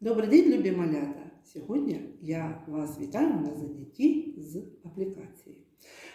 Добрий день, любі малята! Сьогодні я вас вітаю на занятті з аплікації.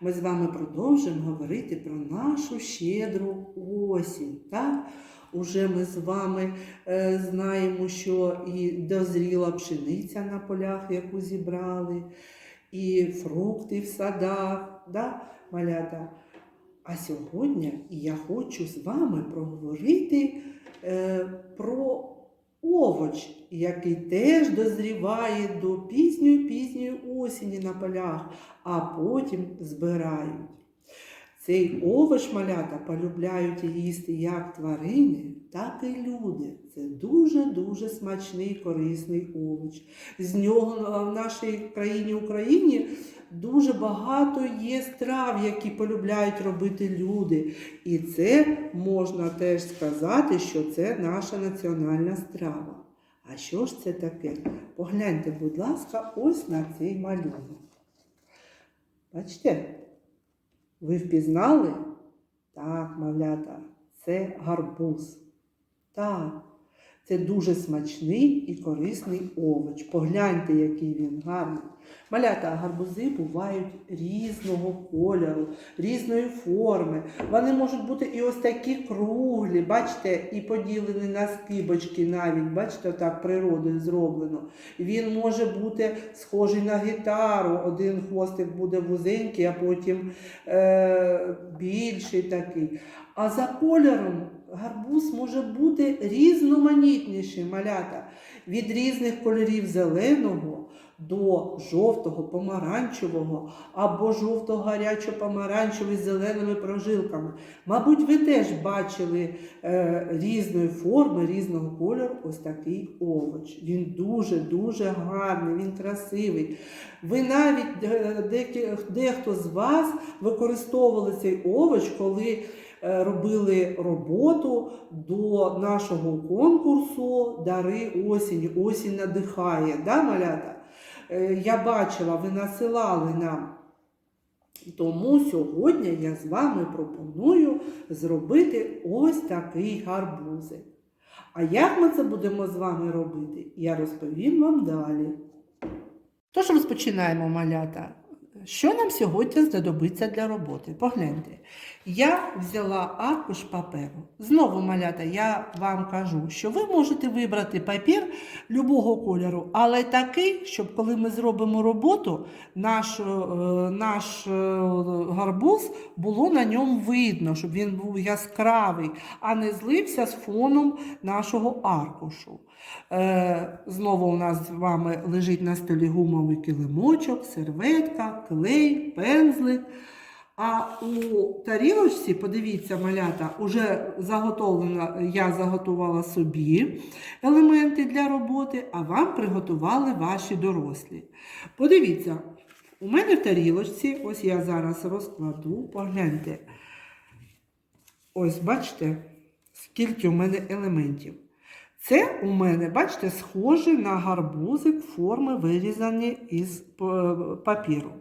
Ми з вами продовжуємо говорити про нашу щедру осінь. Так? Уже ми з вами е, знаємо, що і дозріла пшениця на полях, яку зібрали, і фрукти в садах, да, малята. А сьогодні я хочу з вами проговорити е, про овоч, який теж дозріває до пізньої пізньої осені на полях, а потім збирають. Цей овоч малята полюбляють їсти як тварини, так і люди. Це дуже-дуже смачний корисний овоч. З нього в нашій країні Україні дуже багато є страв, які полюбляють робити люди. І це можна теж сказати, що це наша національна страва. А що ж це таке? Погляньте, будь ласка, ось на цей малюнок. Бачите? Ви впізнали? Так, малята, це гарбуз. Так, це дуже смачний і корисний овоч. Погляньте, який він гарний. Малята, гарбузи бувають різного кольору, різної форми. Вони можуть бути і ось такі круглі, бачите, і поділені на скибочки навіть, бачите, так природою зроблено. Він може бути схожий на гітару. Один хвостик буде вузенький, а потім е- більший такий. А за кольором гарбуз може бути різноманітніший малята від різних кольорів зеленого до жовтого, помаранчевого або жовто-гарячо-помаранчевий з зеленими прожилками. Мабуть, ви теж бачили е, різної форми, різного кольору ось такий овоч. Він дуже-дуже гарний, він красивий. Ви навіть е, дехто з вас використовували цей овоч, коли робили роботу до нашого конкурсу Дари осінь. Осінь надихає. Да, малята? Е, Я бачила, ви насилали нам. Тому сьогодні я з вами пропоную зробити ось такий гарбузик. А як ми це будемо з вами робити, я розповім вам далі. Тож розпочинаємо малята. Що нам сьогодні знадобиться для роботи? Погляньте. Я взяла аркуш паперу. Знову, малята, я вам кажу, що ви можете вибрати папір любого кольору, але такий, щоб коли ми зробимо роботу, наш, е, наш е, гарбуз було на ньому видно, щоб він був яскравий, а не злився з фоном нашого аркушу. Е, Знову у нас з вами лежить на столі гумовий килимочок, серветка, клей, пензлик. А у тарілочці, подивіться, малята, уже заготовлена, я заготувала собі елементи для роботи, а вам приготували ваші дорослі. Подивіться, у мене в тарілочці, ось я зараз розкладу, погляньте. Ось, бачите, скільки у мене елементів. Це у мене, бачите, схоже на гарбузик форми, вирізані із папіру.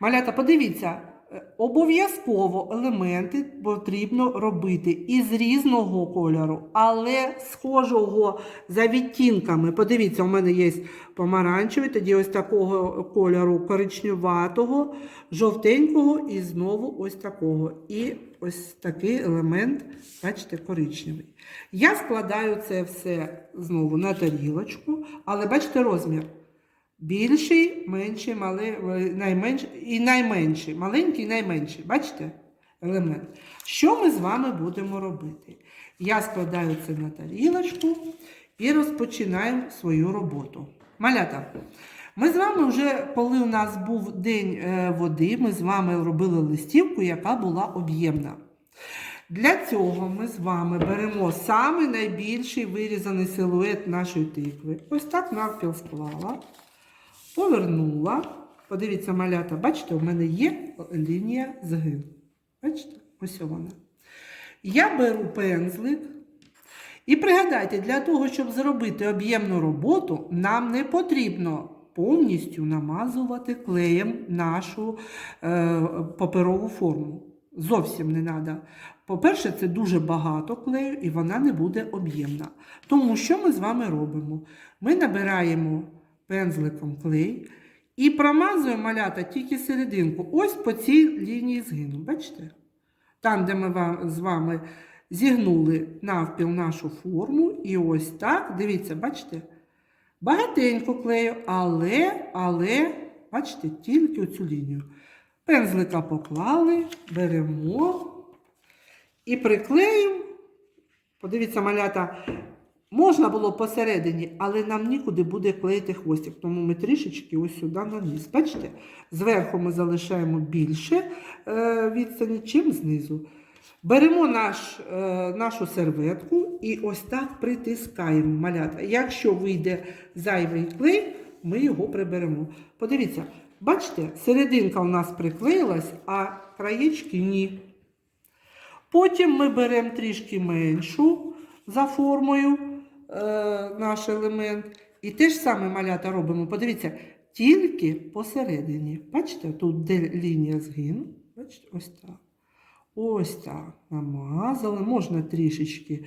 Малята, подивіться, е, обов'язково елементи потрібно робити із різного кольору, але схожого за відтінками. Подивіться, у мене є помаранчевий, тоді ось такого кольору коричневатого, жовтенького і знову ось такого. І ось такий елемент, бачите, коричневий. Я складаю це все знову на тарілочку, але бачите розмір. Більший, менший, малий, найменший і найменший. Маленький і найменший. Бачите? Елемент. Що ми з вами будемо робити? Я складаю це на тарілочку і розпочинаємо свою роботу. Малята. Ми з вами вже, коли у нас був день е, води, ми з вами робили листівку, яка була об'ємна. Для цього ми з вами беремо самий найбільший вирізаний силует нашої тикви. Ось так навпіл склала повернула. Подивіться, малята, бачите, у мене є лінія згину. Бачите? Ось вона. Я беру пензлик. І пригадайте, для того, щоб зробити об'ємну роботу, нам не потрібно повністю намазувати клеєм нашу е, паперову форму. Зовсім не треба. По-перше, це дуже багато клею і вона не буде об'ємна. Тому що ми з вами робимо? Ми набираємо пензликом клей і промазуємо малята тільки серединку. Ось по цій лінії згину. Бачите? Там, де ми з вами зігнули навпіл нашу форму, і ось так, дивіться, бачите? Багатенько клею, але, але, бачите, тільки оцю лінію. Пензлика поклали, беремо і приклеїмо. Подивіться, малята, можна було посередині, але нам нікуди буде клеїти хвостик. Тому ми трішечки ось сюди наниз. Бачите? Зверху ми залишаємо більше е, відстані, чим знизу. Беремо наш, е, нашу серветку і ось так притискаємо малята. Якщо вийде зайвий клей, ми його приберемо. Подивіться, бачите, серединка у нас приклеїлась, а краєчки ні. Потім ми беремо трішки меншу за формою е, наш елемент. І те ж саме малята робимо. Подивіться, тільки посередині. Бачите, тут де лінія згину. Бачите, ось так. Ось так. Намазали. Можна трішечки.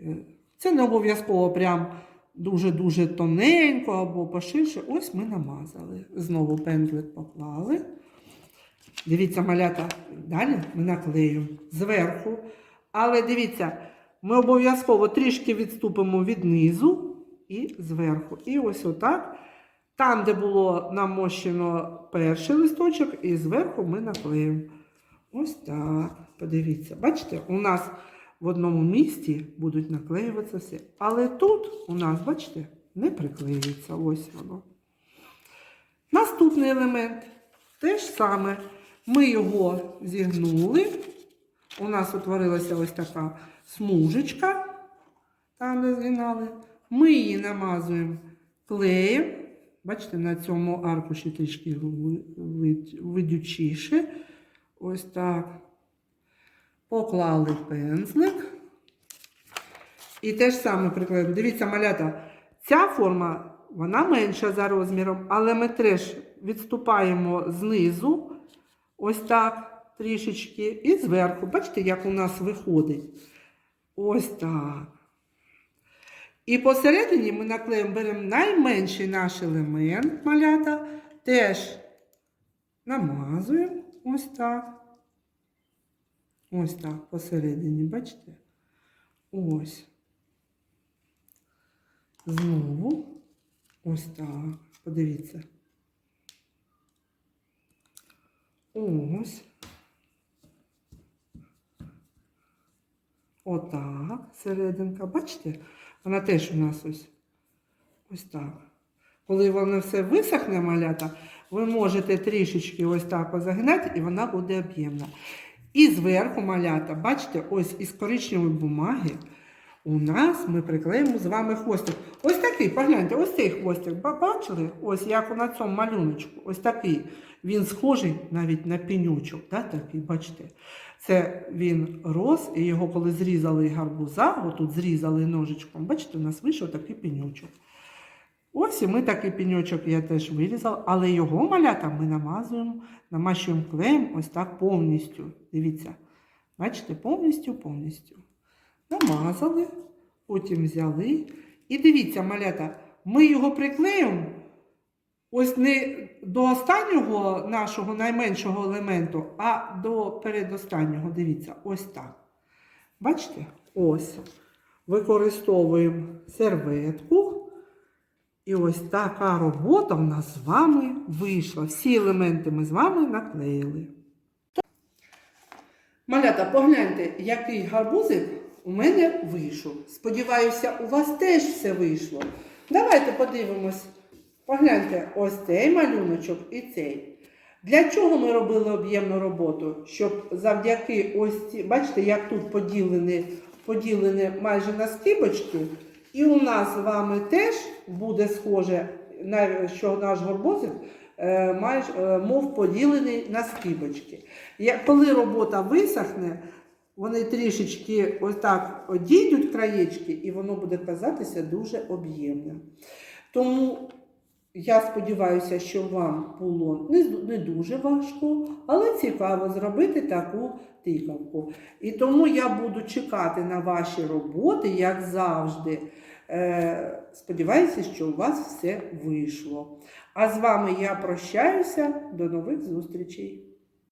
е, Це не обов'язково прям дуже-дуже тоненько або поширше. Ось ми намазали. Знову пензлик поклали. Дивіться, малята, далі ми наклеюємо зверху. Але дивіться, ми обов'язково трішки відступимо від низу і зверху. І ось отак. Там, де було намощено перший листочок, і зверху ми наклеїмо. Ось так. Подивіться, бачите, у нас в одному місці будуть наклеюватися все. Але тут у нас, бачите, не приклеюється. Ось воно. Наступний елемент те ж саме. Ми його зігнули. У нас утворилася ось така смужечка, там де згинали. Ми її намазуємо клеєм. Бачите, на цьому аркуші трішки видючіше. Ось так. Поклали пензлик. І те ж саме приклеїмо. Дивіться, малята, ця форма, вона менша за розміром, але ми теж відступаємо знизу, ось так, трішечки, і зверху. Бачите, як у нас виходить? Ось так. І посередині ми наклеїмо, беремо найменший наш елемент малята, теж намазуємо ось так. Ось так, посередині, бачите? Ось. Знову. Ось так. Подивіться. Ось. Отак, серединка. Бачите? Вона теж у нас ось. Ось так. Коли воно все висохне, малята, ви можете трішечки ось так позагинати, і вона буде об'ємна. І зверху малята, бачите, ось із коричневої бумаги у нас ми приклеїмо з вами хвостик. Ось такий, погляньте, ось цей хвостик. Бачили? Ось як на цьому малюночку. Ось такий. Він схожий навіть на пенючок. Да, такий, бачите? Це він рос, і його коли зрізали гарбуза, отут зрізали ножичком, бачите, у нас вийшов такий пенючок. Ось і ми такий пеньочок я теж вирізала, але його малята ми намазуємо, намащуємо клеєм ось так повністю. Дивіться. Бачите, повністю, повністю. Намазали, потім взяли. І дивіться, малята, ми його приклеїмо ось не до останнього нашого найменшого елементу, а до передостаннього. Дивіться, ось так. Бачите? Ось. Використовуємо серветку. І ось така робота в нас з вами вийшла. Всі елементи ми з вами наклеїли. Малята, погляньте, який гарбузик у мене вийшов. Сподіваюся, у вас теж все вийшло. Давайте подивимось. Погляньте, ось цей малюночок і цей. Для чого ми робили об'ємну роботу? Щоб завдяки ось ці, бачите, як тут поділені, поділені майже на скибочки, і у нас з вами теж буде схоже, що наш горбозик е, майже, е, мов поділений на скибочки. Коли робота висохне, вони трішечки ось так одійдуть краєчки, і воно буде казатися дуже об'ємним. Тому Я сподіваюся, що вам було не, не дуже важко, але цікаво зробити таку тикавку. І тому я буду чекати на ваші роботи, як завжди. Е, сподіваюся, що у вас все вийшло. А з вами я прощаюся. До нових зустрічей!